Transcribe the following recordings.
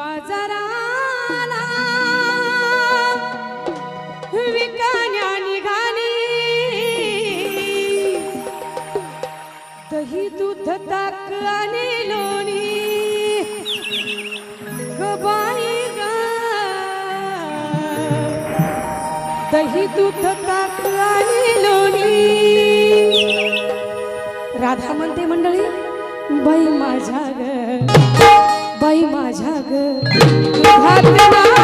बाजाराला विकण्या निघाली. दही दूध ताक आणि लोणी. ग. बाई दही दूध ताक आणि लोणी. राधा म्हणते मंडळी बाई माझ्या ग. बाई माझ्या ग.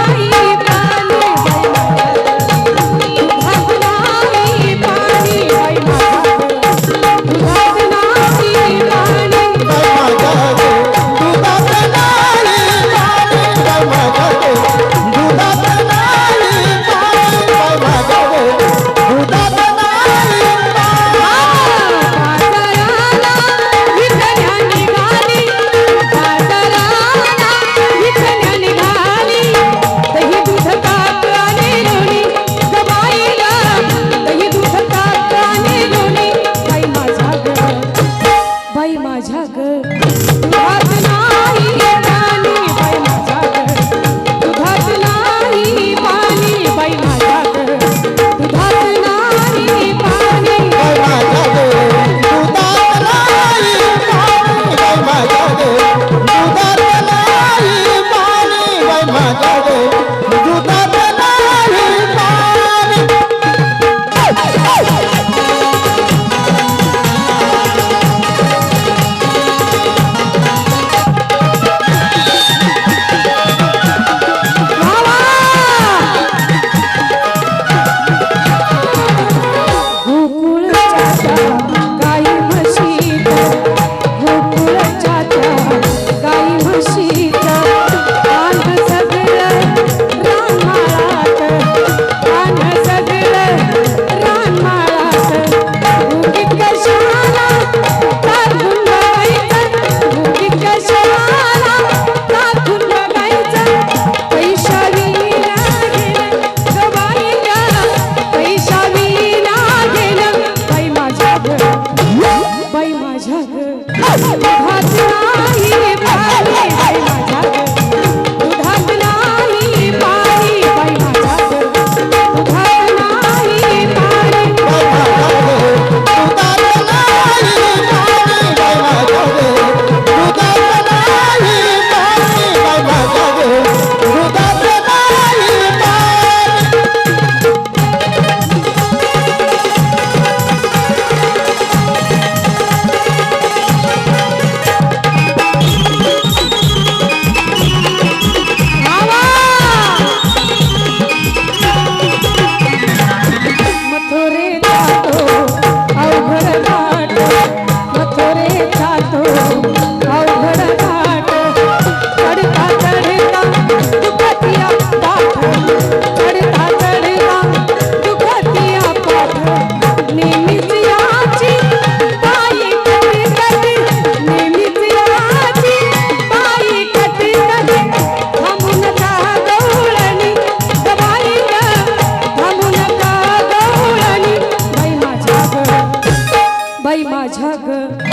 tugger.